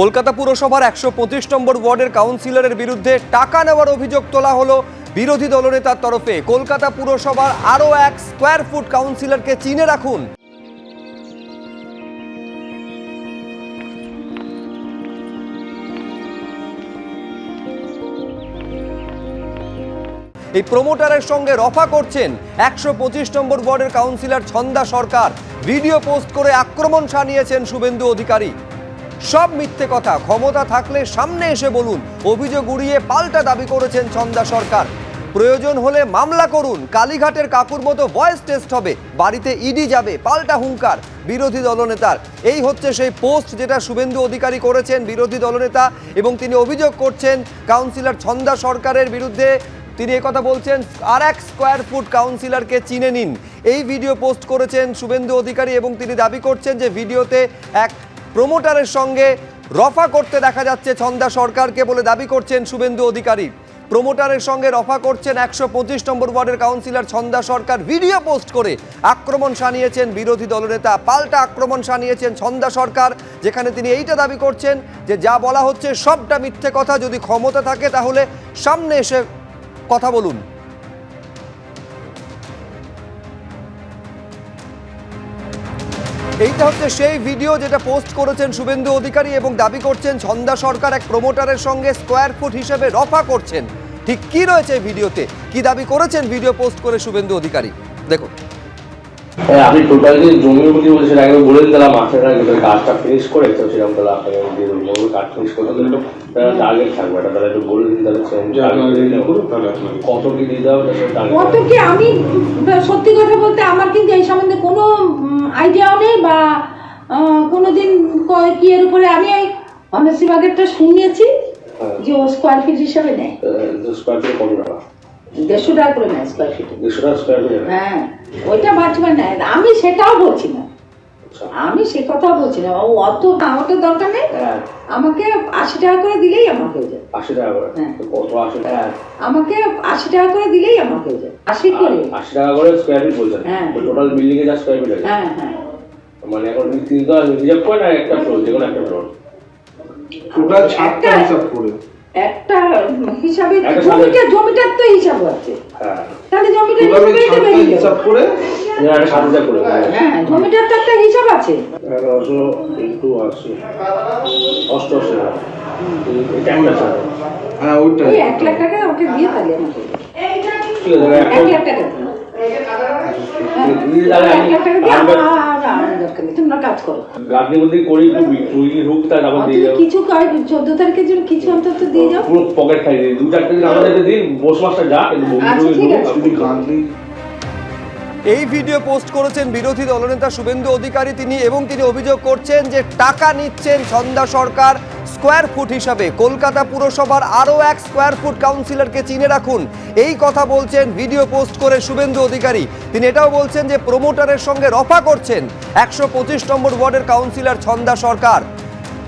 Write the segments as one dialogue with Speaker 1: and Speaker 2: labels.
Speaker 1: কলকাতা পুরসভার একশো পঁচিশ নম্বর ওয়ার্ডের কাউন্সিলরের বিরুদ্ধে টাকা নেওয়ার অভিযোগ তোলা হলো বিরোধী দলনেতার তরফে। কলকাতা পুরসভার আরও এক স্কোয়ার ফুট কাউন্সিলরকে চিনে রাখুন। এই প্রমোটারের সঙ্গে রফা করছেন একশো পঁচিশ নম্বর ওয়ার্ডের councillor Chhanda Sarkar. Video post করে আক্রমণ সানিয়েছেন শুভেন্দু অধিকারী। সব মিথ্যে কথা, ক্ষমতা থাকলে সামনে এসে বলুন, অভিযোগ উড়িয়ে পাল্টা দাবি করেছেন ছন্দা সরকার। প্রয়োজন হলে মামলা করুন, কালীঘাটের কাকুর মতো ভয়েস টেস্ট হবে, বাড়িতে ইডি যাবে, পাল্টা হুঙ্কার, বিরোধী দলনেতার। এই হচ্ছে সেই পোস্ট যেটা শুভেন্দু অধিকারী করেছেন, বিরোধী দলনেতা, এবং তিনি অভিযোগ করছেন কাউন্সিলর ছন্দা সরকারের বিরুদ্ধে। তিনি কথা বলছেন, আর এক স্কোয়ার ফুট কাউন্সিলরকে চিনে নিন। এই ভিডিও পোস্ট করেছেন শুভেন্দু অধিকারী এবং তিনি দাবি করছেন যে ভিডিওতে এক প্রমোটারের সঙ্গে রফা করতে দেখা যাচ্ছে ছন্দা সরকারকে বলে দাবি করছেন শুভেন্দু অধিকারী। প্রমোটারের সঙ্গে রফা করছেন একশো পঁচিশ নম্বর ওয়ার্ডের councillor Chhanda Sarkar video post করে আক্রমণ সানিয়েছেন বিরোধী দলনেতা। পাল্টা আক্রমণ সানিয়েছেন ছন্দা সরকার, যেখানে তিনি এইটা দাবি করছেন যে যা বলা হচ্ছে সবটা মিথ্যে কথা, যদি ক্ষমতা থাকে তাহলে সামনে এসে কথা বলুন। এইটা হচ্ছে সেই ভিডিও যেটা পোস্ট করেছেন শুভেন্দু অধিকারী এবং দাবি করছেন ছন্দা সরকার এক প্রমোটারের সঙ্গে স্কোয়ার ফুট হিসেবে রফা করছেন। ঠিক কি রয়েছে ভিডিওতে কি দাবি করেছেন ভিডিও পোস্ট করে শুভেন্দু অধিকারী? দেখুন।
Speaker 2: হ্যাঁ, আপনি টোটাল যে জমির উপর কি বলছেন আগে বলে দিন তাহলে মাসের আগে কাজটা ফিনিশ করে তো সেরকম তাহলে আপনাকে দিয়ে দেবো। কাজ ফিনিশ করতে তাহলে একটু টার্গেট থাকবে এটা তাহলে একটু বলে দিন তাহলে কত কি দিতে হবে
Speaker 3: কত কি আমি সত্যি কথা বলতে আমার কিন্তু এই সম্বন্ধে কোনো আইডিয়াও নেই বা আহ, কোনোদিন ক- কি এর উপরে আমি এই অনার্সি বাগেরটা শুনিয়েছি
Speaker 2: হ্যাঁ।
Speaker 3: যে ও স্কোয়ার ফিট হিসাবে নেয়।
Speaker 2: স্কোয়ার ফিট কত টাকা?
Speaker 3: দেড়শো টাকা করে নেয় স্কোয়ার ফিটে
Speaker 2: দেড়শো টাকা স্কোয়ার ফিট
Speaker 3: হ্যাঁ ওইটা বাঁচবে নেয় আমি সেটাও বলছি না।
Speaker 2: আচ্ছা।
Speaker 3: আমি সে কথাও বলছি না। ও অত আমার তো দরকার নেই। আমাকে আশি টাকা করে দিলেই আমার হয়ে যায়।
Speaker 2: আশি টাকা করে?
Speaker 3: হ্যাঁ।
Speaker 2: কত আশি টাকা?
Speaker 3: আমাকে আশি টাকা করে দিলেই আমার হয়ে যায়। আশি করে।
Speaker 2: আশি টাকা করে স্কোয়ার ফিট বলছেন?
Speaker 3: হ্যাঁ।
Speaker 2: টোটাল বিল্ডিং এ যা স্কোয়ার ফিট আছে।
Speaker 3: হ্যাঁ হ্যাঁ।
Speaker 2: মানে এখন তিনটা রিজার্ভ করে না একটা ফ্লোর যে কোনো একটা ফ্লোর
Speaker 4: টোটাল ছাদটা হিসাব করে।
Speaker 3: একটা হিসাবে জমিটা জমিটার তো হিসাব আছে।
Speaker 2: হ্যাঁ।
Speaker 3: তাহলে বেরিয়ে
Speaker 4: হিসাব করে?
Speaker 2: হাজার করে।
Speaker 3: হ্যাঁ জমিটার তো একটা হিসাব আছে।
Speaker 2: এগারোশো ইন্টু আশি। অষ্টআশি
Speaker 4: হ্যাঁ ওইটা
Speaker 3: ওই এক লাখ টাকা ওকে দিয়ে তাহলে আমাকে। এক লাখ টাকা। দিন। নেই তোমরা কাজ কিছু চোদ্দ কিছু অন্তত দিয়ে যাও
Speaker 2: পকেট খাই দিই দু চারটে দিন আমাদের দিন।
Speaker 1: এই ভিডিও পোস্ট করেছেন বিরোধী দলনেতা শুভেন্দু অধিকারী তিনি এবং তিনি অভিযোগ করছেন যে টাকা নিচ্ছেন ছন্দা সরকার স্কোয়ার ফুট হিসাবে। কলকাতা পুরসভার আরও এক স্কোয়ার ফুট কাউন্সিলরকে চিনে রাখুন। এই কথা বলছেন ভিডিও পোস্ট করে শুভেন্দু অধিকারী। তিনি এটাও বলছেন যে প্রমোটারের সঙ্গে রফা করছেন একশো পঁচিশ নম্বর ওয়ার্ডের কাউন্সিলর ছন্দা সরকার।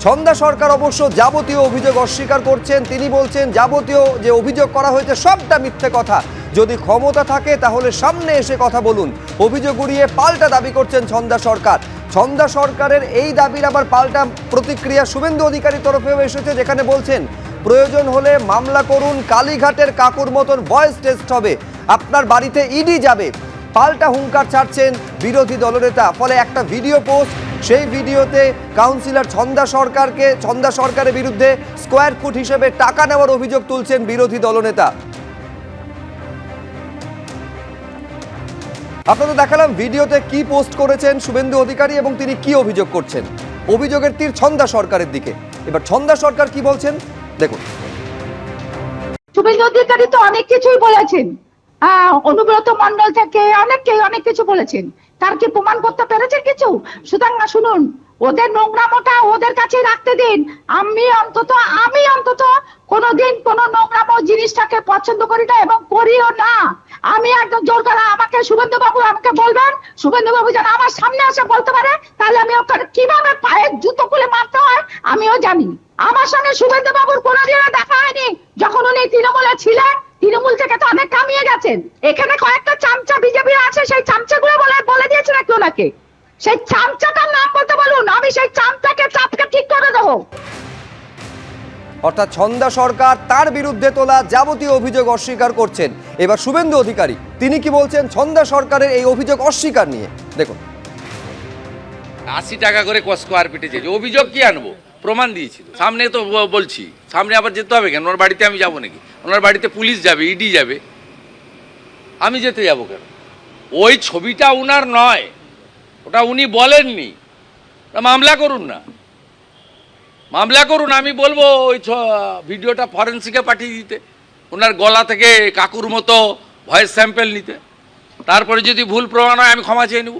Speaker 1: ছন্দা সরকার অবশ্য যাবতীয় অভিযোগ অস্বীকার করছেন। তিনি বলছেন, যাবতীয় যে অভিযোগ করা হয়েছে সবটা মিথ্যে কথা। যদি ক্ষমতা থাকে, তাহলে সামনে এসে কথা বলুন। অভিযোগ উড়িয়ে পাল্টা দাবি করছেন ছন্দা সরকার। ছন্দা সরকারের এই দাবির আবার পাল্টা প্রতিক্রিয়া শুভেন্দু অধিকারীর তরফেও এসেছে, যেখানে বলছেন, প্রয়োজন হলে মামলা করুন, কালীঘাটের কাকুর মতন ভয়েস টেস্ট হবে, আপনার বাড়িতে ইডি যাবে। পাল্টা হুঙ্কার ছাড়ছেন বিরোধী দলনেতা, ফলে একটা ভিডিও পোস্ট, সেই ভিডিওতে কাউন্সিলর ছন্দা সরকারকে, ছন্দা সরকারের বিরুদ্ধে স্কোয়ার ফুট হিসেবে টাকা নেওয়ার অভিযোগ তুলছেন বিরোধী দলনেতা। আপনাদের দেখালাম ভিডিওতে কি পোস্ট করেছেন শুভেন্দু অধিকারী এবং তিনি কি অভিযোগ করছেন। অভিযোগের তীর ছন্দা সরকারের দিকে। এবার ছন্দা সরকার কি বলছেন? দেখুন।
Speaker 5: শুভেন্দু অধিকারী তো অনেক কিছুই বলেছেন। অনুব্রত মন্ডল থেকে অনেককেই অনেক কিছু বলেছেন। তার কি প্রমাণ করতে পেরেছেন কিছু? সুতরাং, শুনুন ওদের নোংরামোটা ওদের কাছে রাখতে দিন। আমি অন্তত আমি অন্তত কোনোদিন কোনো নোংরামো জিনিসটাকে পছন্দ করি না এবং করিও না। আমি একদম জোর করে আমাকে শুভেন্দু বাবু আমাকে বলবেন শুভেন্দু বাবু যেন আমার সামনে এসে বলতে পারে, তাহলে আমি ওকে কীভাবে পায়ের জুতো খুলে মারতে হয় আমিও জানি। আমার সঙ্গে শুভেন্দু বাবুর কোনোদিনও দেখা হয়নি। যখন উনি তৃণমূলে ছিলেন, তৃণমূল থেকে তো অনেক কামিয়ে গেছেন। এখানে কয়েকটা চামচা বিজেপি আছে, সেই চামচাগুলো বলে বলে দিয়েছে নাকি ওনাকে? সেই চামচাটার নাম বলতে বলুন আমি সেই চামচাকে চাপকে ঠিক করে দেবো।
Speaker 1: অর্থাৎ ছন্দা সরকার তার বিরুদ্ধে তোলা যাবতীয় অভিযোগ অস্বীকার করছেন। এবার শুভেন্দু অধিকারী তিনি কি বলছেন ছন্দা সরকারের এই অভিযোগ অস্বীকার নিয়ে? দেখুন।
Speaker 6: আশি টাকা করে স্কোয়ার ফিটে চেয়েছে অভিযোগ কি আনব? প্রমাণ দিয়েছিল। সামনে তো বলছি সামনে আবার যেতে হবে কেন? ওনার বাড়িতে আমি যাব নাকি? ওনার বাড়িতে পুলিশ যাবে ইডি যাবে। আমি যেতে যাব কেন? ওই ছবিটা উনার নয়। ওটা উনি বলেননি। মামলা করুন না। মামলা করুন, আমি বলব ওই ভিডিওটা ফরেন্সিকে পাঠিয়ে দিতে। ওনার গলা থেকে কাকুর মতো ভয়েস স্যাম্পেল নিতে। তারপরে যদি ভুল প্রমাণ হয়, আমি ক্ষমা চেয়ে নেব।